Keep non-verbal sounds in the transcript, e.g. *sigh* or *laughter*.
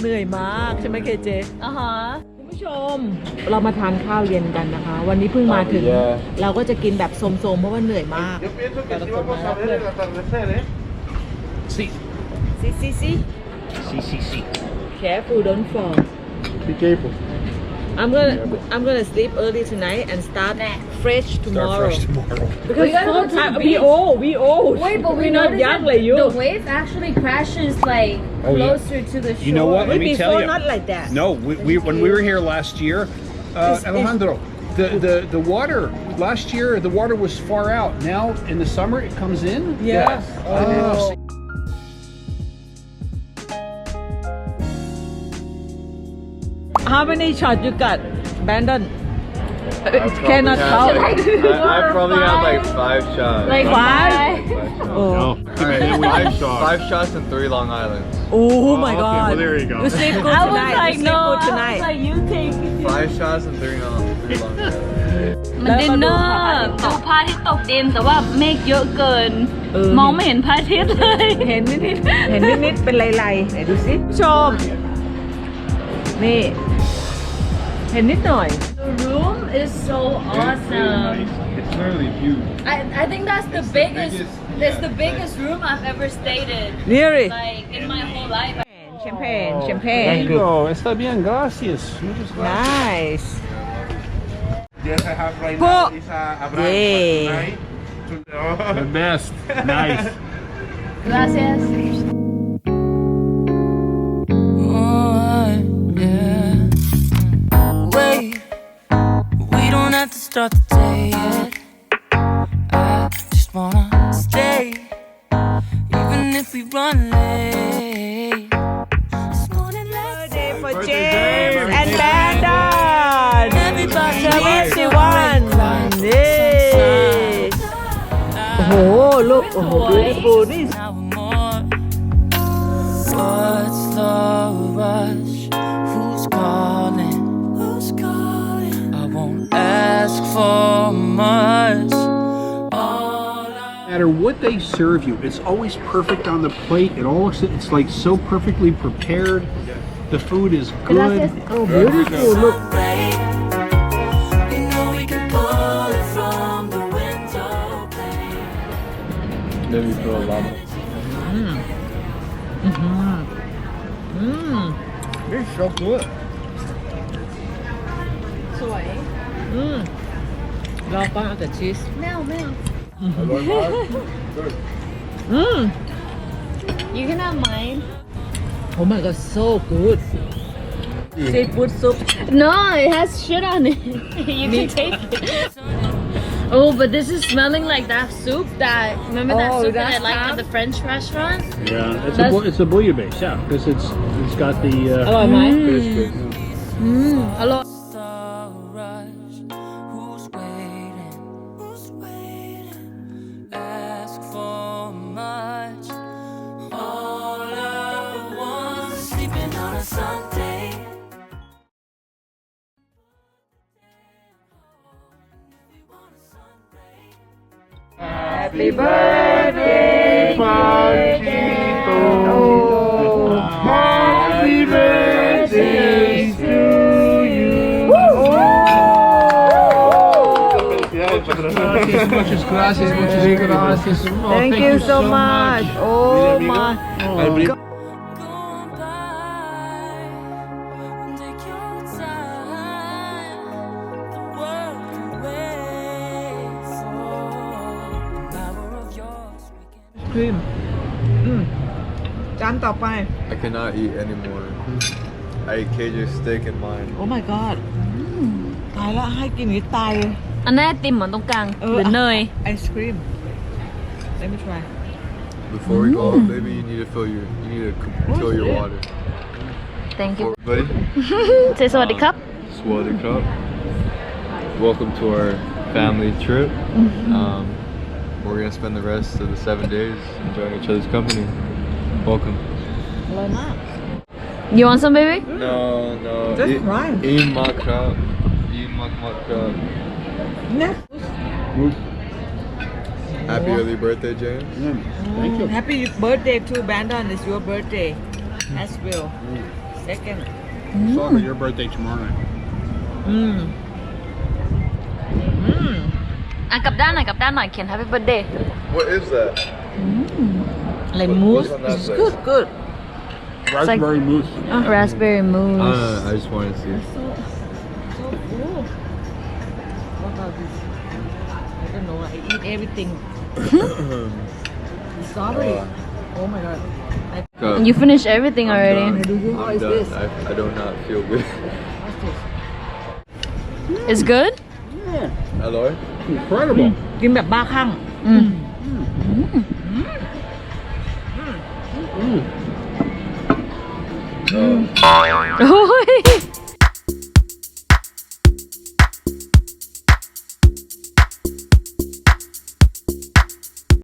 เหนื่อยมากใช่ไหมเคเจอ่าฮะคุณผู้ชม เรามาทานข้าวเย็นกันนะคะ วันนี้เพิ่งมาถึง เราก็จะกินแบบโสมๆเพราะว่าเหนื่อยมาก Yo pienso que sí vamos a ver el atardecer, ¿eh? Sí, ซีซีซี sí, sí, sí. careful don't fall Be careful. I'm gonna I'm gonna sleep early tonight and start fresh tomorrow Start fresh tomorrow. because We gotta go to the time we beach. old we old Wait, but we we're not young like you The wave actually crashes like Oh, yeah. closer to the shore. You know what? Let me tell you. not like that No, we, we when we were here last year, uh, It's- Alejandro, the, the the water last year the water was far out. Now in the summer it comes in. Yeah. Oh. How many shots you got Brandon cannot count I, I probably had like five shots. Like Five? five? oh Alright, five, five shots in three Long Islands. oh my okay, god well, there you go. you sleep good I was tonight like, you sleep no. good I tonight was like, you take it. Five shots in three long, three Long Islands. มันดินเนอร์ดูพระอาทิตย์ตกดินแต่ว่าเมฆเยอะเกิน เออ มองไม่เห็นพระอาทิตย์เลย เห็นนิดๆ เห็นนิดๆ เป็นลายๆไหนดูสิผู้ชม นี่ And nice. The room is so awesome. It's, really nice. huge. I, I think that's the it's biggest, the biggest yeah, it's the biggest right. room I've ever stayed in. Really? Like in my whole life. Champagne, oh, champagne. Thank you go. Está bien, gracias. Nice. Yes, I have right now is a, a the best. Nice. *laughs* gracias. we don't have to start the day yet. I just wanna stay, even if we run late. This morning, let's birthday for James and Brandon everybody 71นี่โอ้โห ลูก โอ้โห beautiful นี่ matter what they serve you, it's always perfect on the plate. It all looks it's like so perfectly prepared. The food is good. Oh, beautiful! Look. Let me throw a llama. Mmm. Mmm. Mmm. It's so good. Soy. Mmm. 老板的 cheese。没有没有。เอาแต่ชีส แมวแมว อืม You can have mine oh my god so good seafood soup No, it has shit on it. *laughs* you can take it. Oh, but this is smelling like that soup that remember that Oh, soup that I that's liked how- at the French restaurant? Yeah, it's That's- a bu- it's a bouillabaisse, yeah, because it's it's got the อร่อ uh, ยไหม Mm, hello. the rush. Sleeping on a Sunday. Happy birthday Panchito. Happy birthday to you Felicidades, muchas gracias, muchas gracias. Oh, Thank you so much oh, oh my Al We can ครีมอืมจานต่อไป I cannot eat anymore. I ate Cajun steak and mine. Oh my god ตายละให้กินอย่างนี้ตายเลย อันนั้นไอติมเหมือนตรงกลาง เออ หรือเนย ไอศครีม Let me try Before we go out, baby, you need to fill your you need to c- fill your water. thank you Buddy, *laughs* เซสวัสดีครับ Swallow Cup. Welcome to our family trip. Um, we're gonna spend the rest of the seven days enjoying each other's company. Welcome. You want some, baby? No, no. That's. Eat my crap. Eat my, my crap. Happy early birthday, James. Mm. Thank you. Mm, happy birthday to Bandon. It's your birthday as well. Mm. Second. Mm. Sorry, your birthday tomorrow night. Mmm. Mmm. อืม อ่ะกลับด้านหน่อยกลับด้านหน่อยเขียน Happy Birthday What is that? อะไรมูส what's on that it's plate? good good Raspberry mousse. Raspberry mousse Uh, I just want to see. What about this? I don't know. I eat everything. *coughs* Strawberry. Oh my god. Cup. You finished everything I'm already done. What I'm is done. this? I, I do not feel good. What's this? It's good Yeah, Aloy? incredible. กินแบบบ้าคลั่งอืม Mm. โอ้ย